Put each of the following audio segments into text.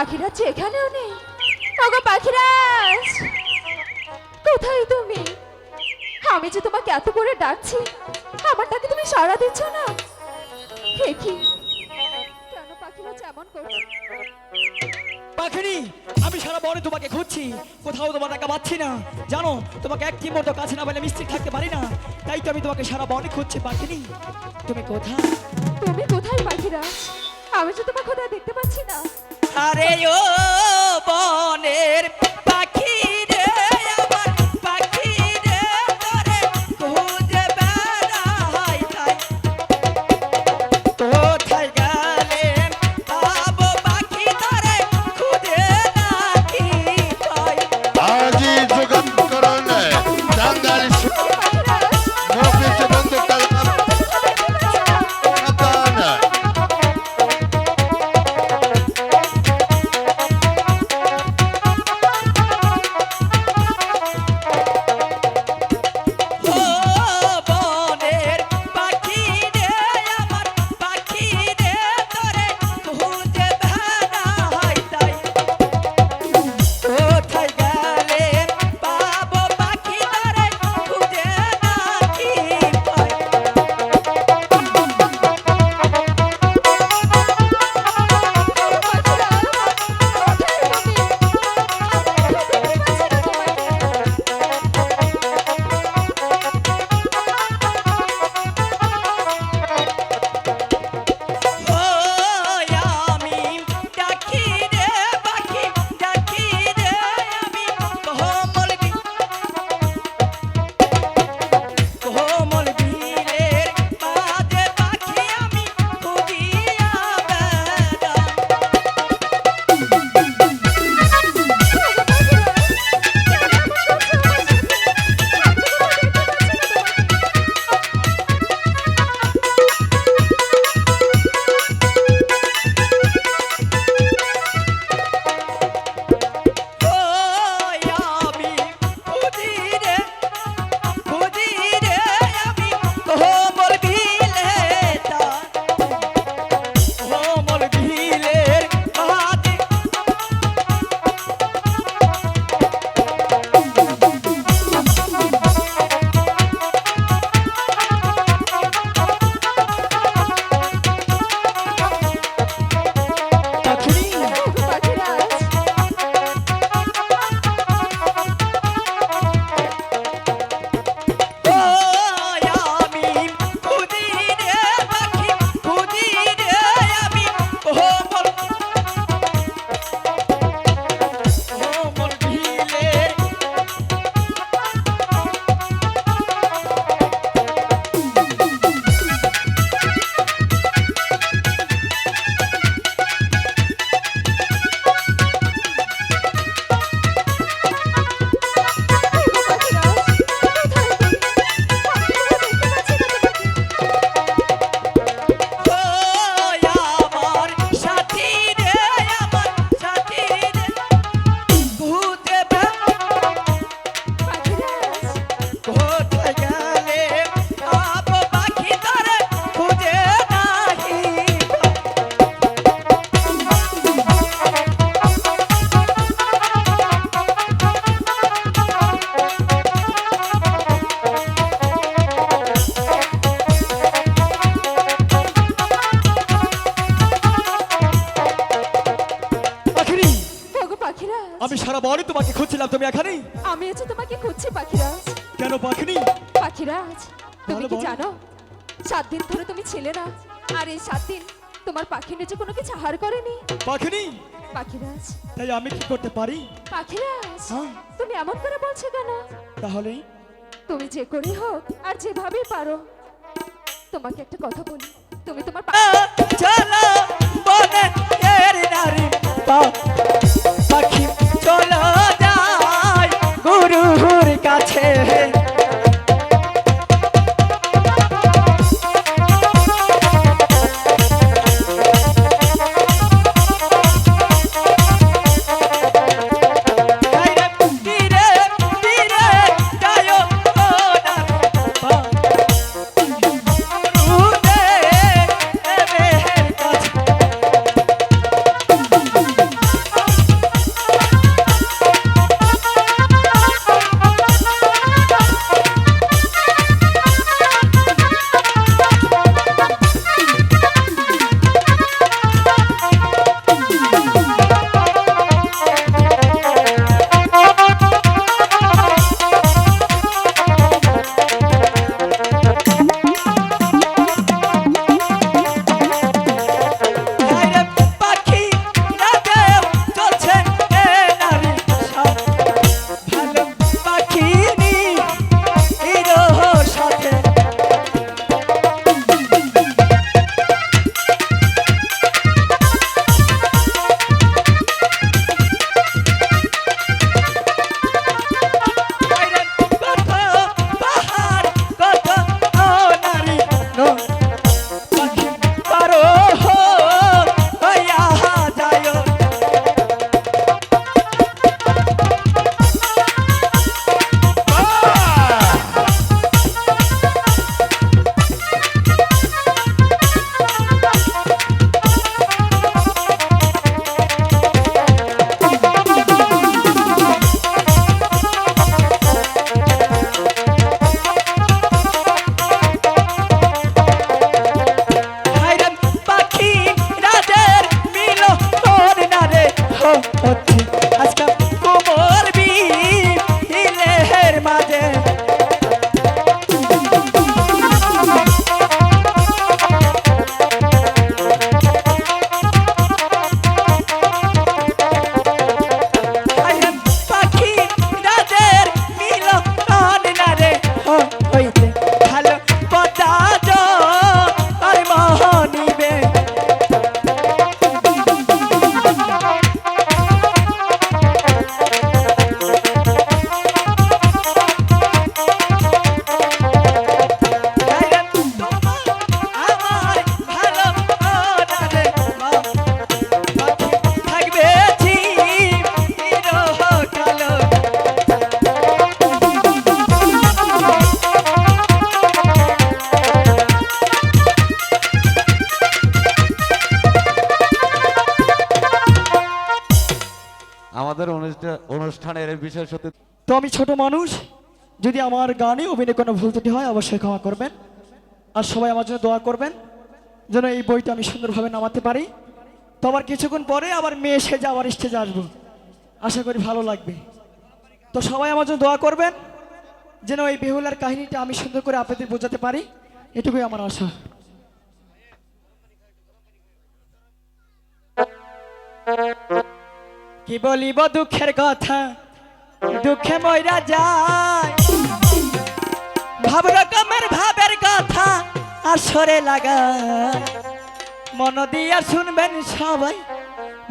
পাখিরাজ যে এখানেও নেই। ওগো পাখিরাজ কোথায় তুমি? আমি যে তোমাকে এত করে ডাকছি আমার ডাকে তুমি সাড়া দিচ্ছ না? কি? কেন পাখিরাজ এমন করছে? পাখিনি আমি সারা বনে তোমাকে খুঁজছি কোথাও তোমার টাকা পাচ্ছি না। জানো তোমাকে একটি মতো কাছে না পেলে মিস্ত্রি থাকতে পারি না। তাই তো আমি তোমাকে সারা বনে খুঁজছি পাখিনি। তুমি কোথায়? তুমি কোথায় পাখিরাজ? আমি যে তোমার কোথায় দেখতে পাচ্ছি না। আরে ও বনের পাখি আমি সারা বনে তোমাকে খুঁজছিলাম তুমি এখানেই? আমি হচ্ছে তোমাকে খুঁজছি পাখিরাজ কেন পাখিনি? পাখিরাজ তুমি কি জানো? সাত দিন ধরে তুমি ছিলে না। আর এই সাত দিন তোমার পাখি নিচে কোনো কিছু হার করেনি। পাখিনি? পাখিরাজ তাই আমি কি করতে পারি? পাখিরাজ হ্যাঁ। তুমি এমন করে বলছো কেন? তাহলে? তুমি যে করে হোক আর যেভাবেই পারো। তোমাকে একটা কথা বলি। তুমি তোমার চলো বনে এর নারী কাছে অনুষ্ঠানের এই বিষয় সত্যি তো আমি ছোট মানুষ, যদি আমার গানে অভিনয় কোনো ভুল ত্রুটি হয়, অবশ্যই ক্ষমা করবেন। আর সবাই আমার জন্য দোয়া করবেন, যেন এই বইটা আমি সুন্দরভাবে নামাতে পারি। তো আবার কিছুক্ষণ পরে আবার মেয়ে সেজে আবার স্টেজে আসব। আশা করি ভালো লাগবে। তো সবাই আমার জন্য দোয়া করবেন, যেন এই বেহুলার কাহিনীটা আমি সুন্দর করে আপনাদের বোঝাতে পারি। এটুকুই আমার আশা। কি বলিব দুঃখের কথা? দুঃখে ময়রা যায়। ভাব রকমের ভাবের কথা আসরে লাগায়। মন দিয়া শুনবেন সবাই,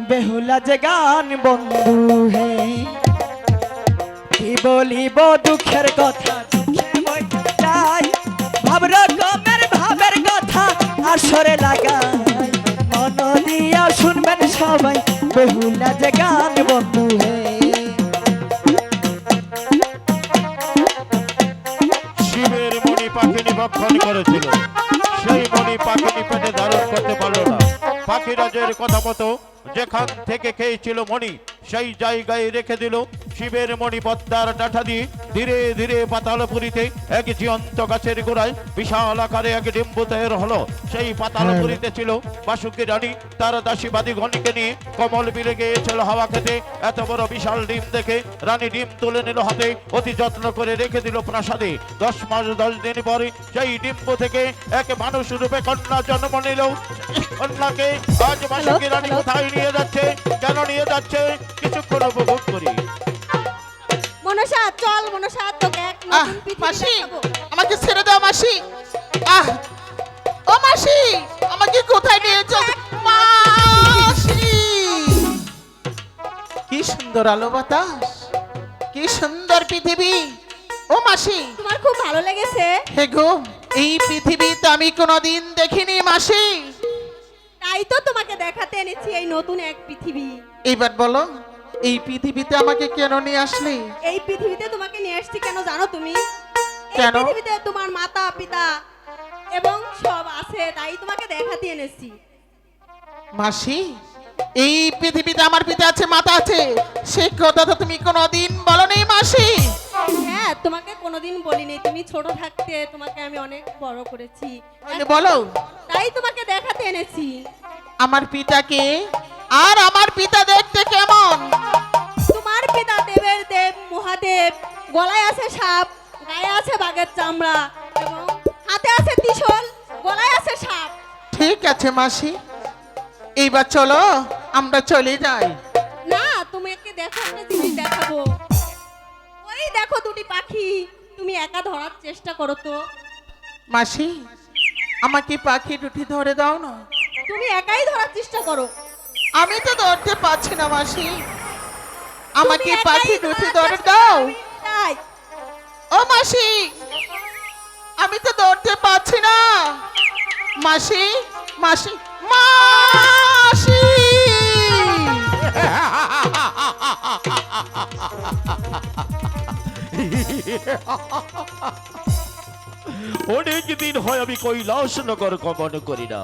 বেহুলা যে গান বন্ধু হে। কি বলিব দুঃখের কথা ভাব রকমের ভাবের কথা আসরে লাগায়। মন দিয়া শুনবেন সবাই, বেহুলা যে গান বন্ধু হে। ভক্ষণ করেছিল। সেই মণি পাখিটি পেটে ধারণ করতে পারল না। পাখিরাজের কথা মতো যেখান থেকে খেয়েছিল মণি সেই জায়গায় রেখে দিল শিবের মণি পদ্মার ডাঠা দিয়ে ধীরে ধীরে পাতালপুরিতে এক জীবন্ত গাছের গোড়ায় বিশাল আকারে এক ডিম্বু তৈরি হলো। সেই পাতালপুরিতে ছিল বাসুকি রানী তার দাসীবাদী গণিকে নিয়ে কমল বিলে গিয়েছিল হাওয়া খেতে। এত বড় বিশাল ডিম দেখে রানী ডিম তুলে নিল হাতে অতি যত্ন করে রেখে দিল প্রাসাদে। দশ মাস দশ দিন পরে সেই ডিম্ব থেকে এক মানুষ রূপে কন্যা জন্ম নিল। কন্যাকে আজ বাসুকি রানী কোথায় নিয়ে যাচ্ছে কেন নিয়ে যাচ্ছে কিছুক্ষণ উপভোগ করি। মনসা চল মনসা তোকে এক নতুন মাসি আমাকে ছেড়ে দাও মাসি। আহ ও মাসি আমাকে কোথায় নিয়ে যাও মাসি। কি সুন্দর আলো বাতাস কি সুন্দর পৃথিবী। ও মাসি। তোমার খুব ভালো লেগেছে। হে গো এই পৃথিবীতে আমি কোনোদিন দেখিনি মাসি। তাই তো তোমাকে দেখাতে এনেছি এই নতুন এক পৃথিবী। এইবার বলো এই পৃথিবীতে আমাকে কেন নিয়ে আসলে? এই পৃথিবীতে তোমাকে নিয়ে আসছি কেন জানো তুমি? এই কেন? পৃথিবীতে তোমার মাতা পিতা এবং সব আছে তাই তোমাকে দেখাতে এনেছি। মাসি এই পৃথিবীতে আমার পিতা আছে মাতা আছে। সে কথা তো তুমি কোনোদিন বলনি মাসি। হ্যাঁ তোমাকে কোনোদিন বলিনি। তুমি ছোট থাকতে তোমাকে আমি অনেক বড় করেছি। তাহলে বলো। তাই তোমাকে দেখাতে এনেছি। আমার পিতাকে? আর আমার পিতা দেখতে কেমন? তোমার পিতা দেবের দেব মহাদেব। গলায় আছে সাপ গায়ে আছে বাঘের চামড়া এবং হাতে আছে ত্রিশূল গলায় আছে সাপ। ঠিক আছে মাসি। এইবার চলো আমরা চলে যাই। না তোমাকে দেখো একটা জিনিস দেখাবো। ওই দেখো দুটি পাখি তুমি একা ধরার চেষ্টা করো তো। মাসি আমাকে পাখি দুটি ধরে দাও না। তুমি একাই ধরার চেষ্টা করো। আমি তো ধরতে পারছি না মাসি। আমাকে পাখি দুটি ধরে দাও। তাই। ও মাসি। আমি তো ধরতে পারছি না। মাসি মাসি মাসি। অনেক দিন হয় আমি কৈলাস নগর গমন করি না।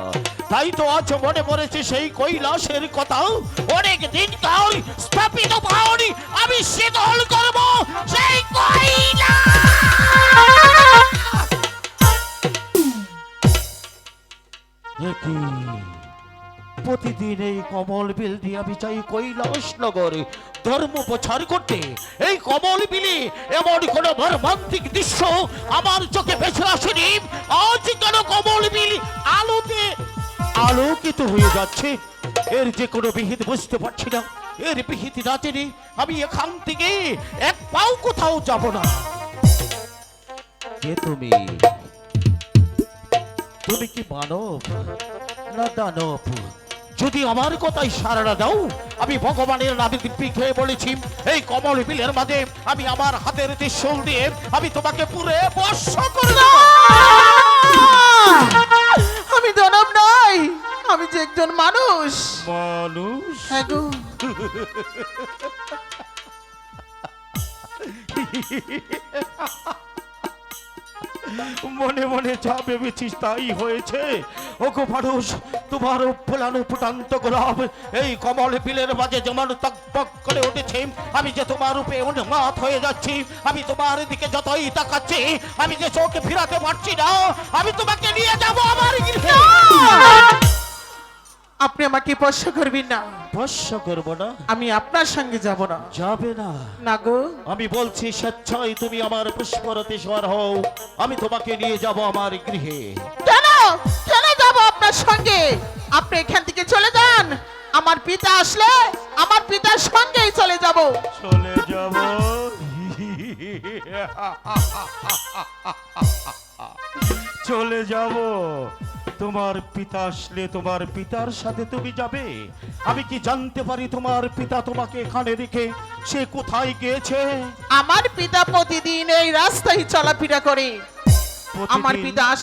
তাই তো আজ মনে পড়েছে সেই কৈলাসের কথা। অনেক দিন কাল স্থাপিত ভাওনি আমি শীতল করব, সেই কৈলাস প্রতিদিন এই কমল বিল দিয়ে আমি চাই কৈলাস নগরে ধর্ম প্রচার করতে। এই কমল বিলে এমন কোন মর্মান্তিক দৃশ্য আমার চোখে ভেসে আসেনি। আজ কেন কমল বিল আলোতে আলোকিত হয়ে যাচ্ছে। এর যে কোনো বিহিত বুঝতে পারছি না। এর বিহিত না জেনে আমি এখান থেকে এক পাও কোথাও যাব না। কে তুমি? তুমি কি মানব না দানব? যদি আমার কথাই সারা দাও আমি ভগবানের নামে দিব্যি খেয়ে বলেছি এই কমল বিলের মাঝে আমি আমার হাতের ত্রিশূল দিয়ে আমি তোমাকে পুরে বর্ষ করে দেব। আমি দানব নাই আমি যে একজন মানুষ। মানুষ? হ্যাঁ গো। মনে মনে যা ভেবেছিস তাই হয়েছে। ওগো মানুষ, তোমার ফোলানো ফুটান্ত গোলাপ, এই কমল বিলের মাঝে যেমন তকপক করে উঠেছে, আমি যে তোমার রূপে উন্মাদ হয়ে যাচ্ছি, আমি তোমার দিকে যতই তাকাচ্ছি, আমি যে চোখে ফিরাতে পারছি না, আমি তোমাকে নিয়ে যাব আমার গৃহে। আপনি আমাকে স্পর্শ করবেন না। ভস্য করব না। আমি আপনার সঙ্গে যাব না। যাবে না। না গো। আমি বলছি স্বেচ্ছায় তুমি আমার পুষ্পরতে সর হও। আমি তোমাকে নিয়ে যাব আমার গৃহে। কেন? কেন যাব আপনার সঙ্গে? আপনি এখান থেকে চলে যান। আমার পিতা আসলে আমার পিতার সঙ্গেই চলে যাব। চলে যাব। চলে যাব। তোমার পিতা আসলে তোমার পিতার সাথে তুমি যাবে। আমি কি জানতে পারি তোমার পিতা তোমাকে এখানে রেখে সে কোথায় গিয়েছে? আমার পিতা প্রতিদিন এই রাস্তায় চলাফেরা করে। আমার পিতা আস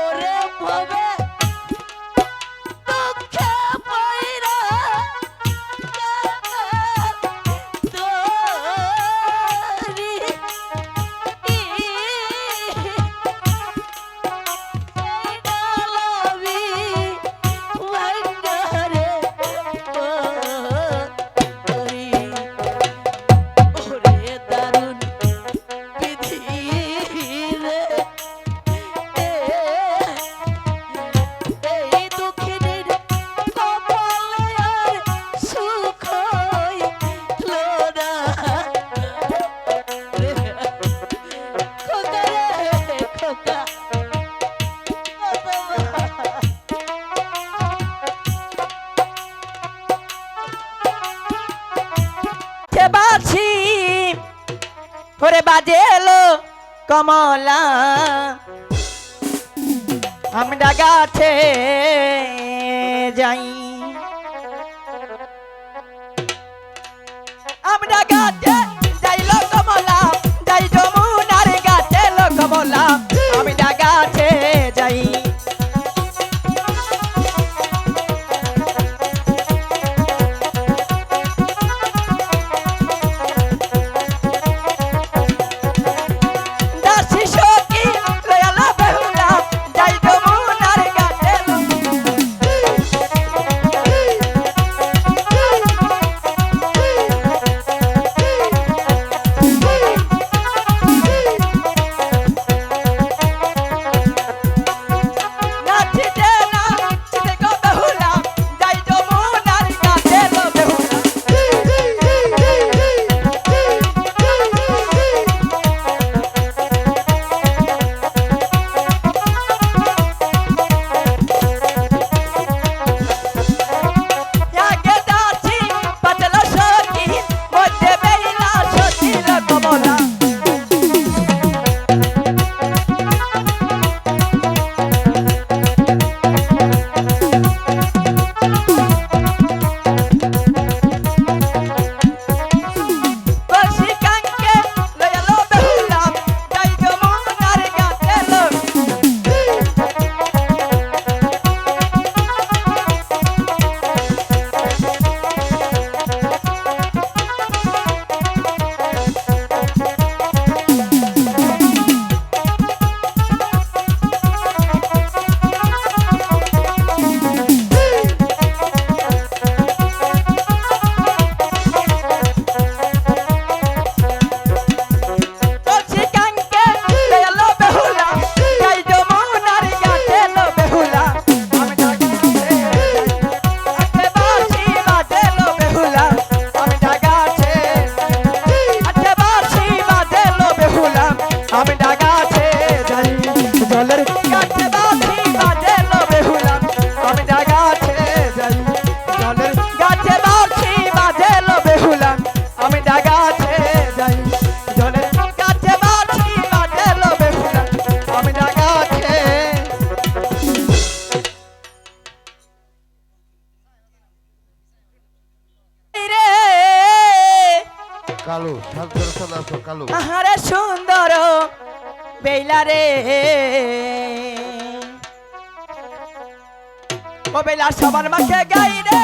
ওরে কমলা কালু সাদা চলাছো কালো। আহারে সুন্দর বেলা রে। ও বেলা সবার মাকে গাই রে।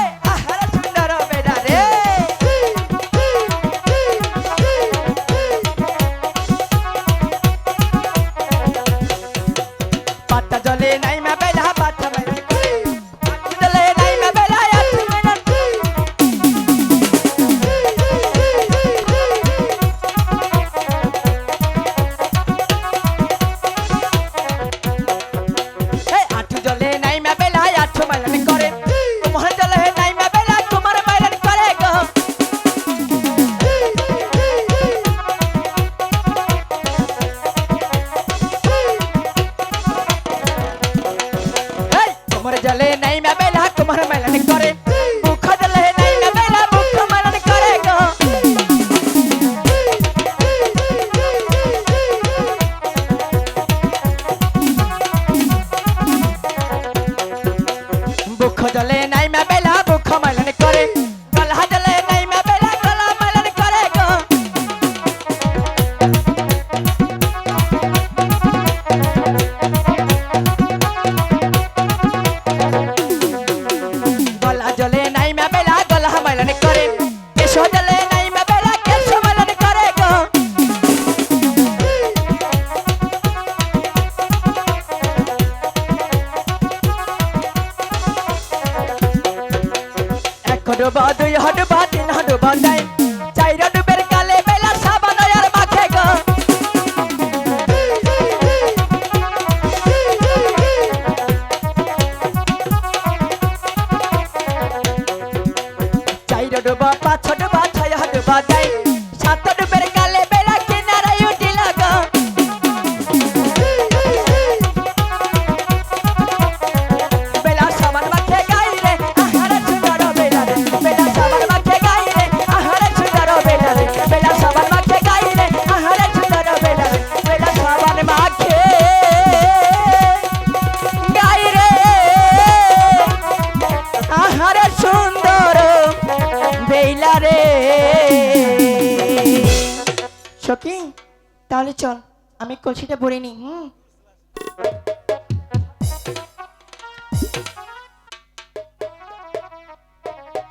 তাহলে চল আমি কলসিটা ভরে নি হুম?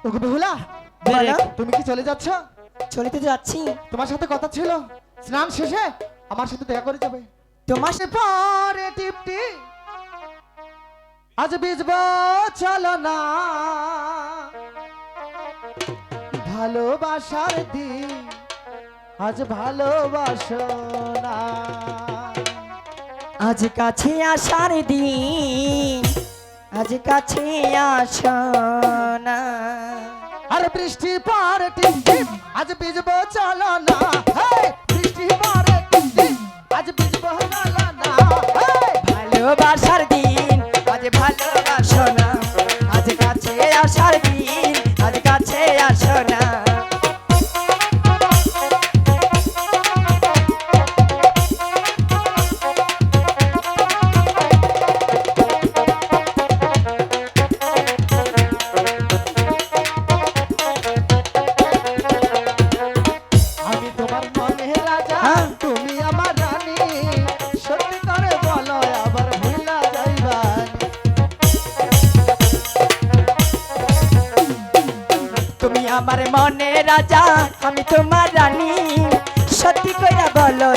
ওগো বেহুলা বলো। তুমি কি চলে যাচ্ছ? চলিতে যাচ্ছি। তোমার সাথে কথা ছিল। স্নান শেষে আমার সাথে দেখা করে যাবে। তোমার সে পরে টিপটি। আজ বিজব চলো না। ভালোবাসার দিন। আজ ভালোবাসো না। আজ কাছে আসার দিন আজ কাছে আসো না। আর বৃষ্টি পর আজ বিজব চলো না।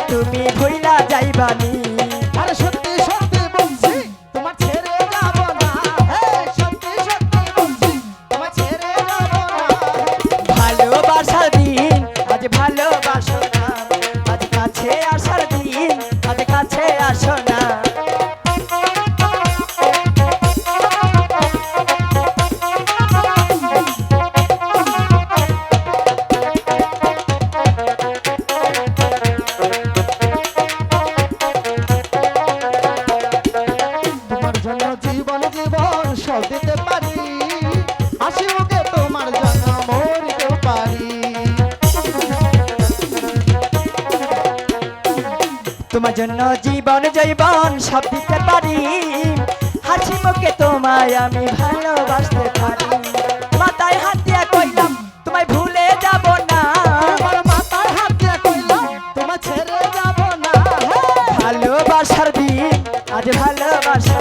তুমি তোমার জন্য জীবন জীবন সব দিতে পারি। হাসি মুখে তোমায় আমি ভালোবাসতে পারি। মাথায় হাত দিয়া কইলাম তোমায় ভুলে যাব না। মাথায় হাত দিয়ে কইলাম তোমার ছেড়ে যাব না। ভালোবাসার দিন আজ ভালোবাসো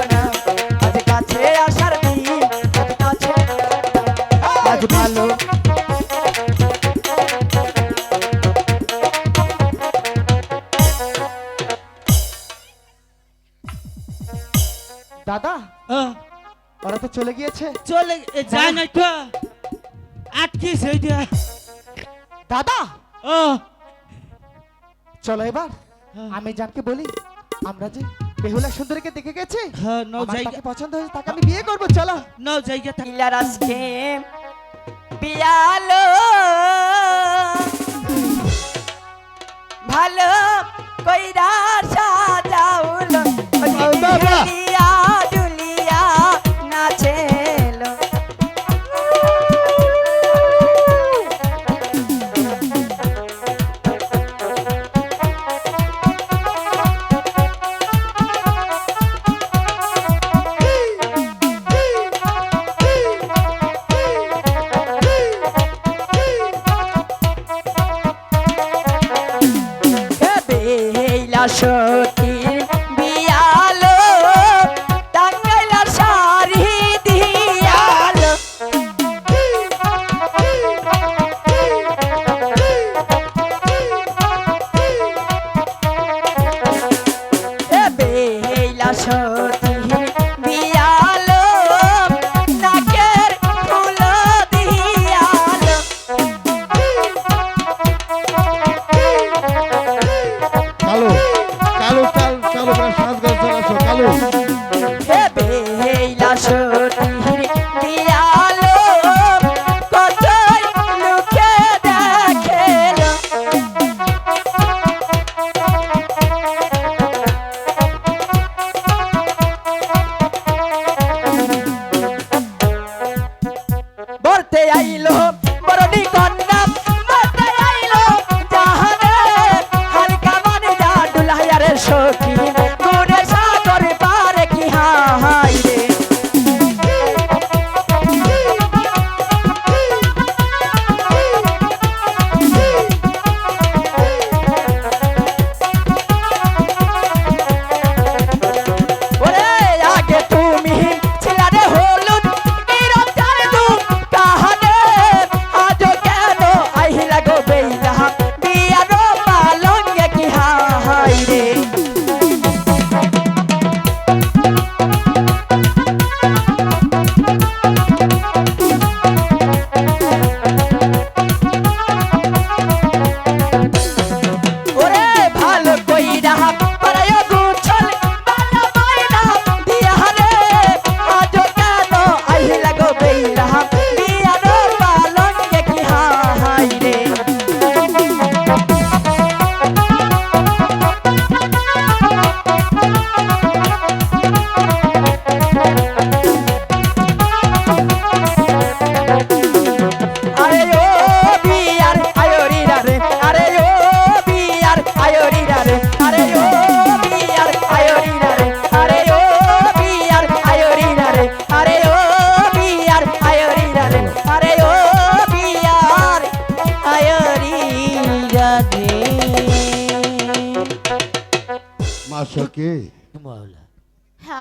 চলে গিয়েছে? চলে যায় না তো আটকে সেইটা দাদা! ও। চলো এবার। হ্যাঁ। আমি জানকে বলি আমরা যে বেহুলা সুন্দরীকে দেখে গেছি হ্যাঁ নাও জায়গা। তাকে পছন্দ হয়েছে তাকে আমি বিয়ে করব চলো। নাও জায়গা থাক নীলার আজকে পিয়ালো। ভালো কইরা সাজাউল। দুলিয়া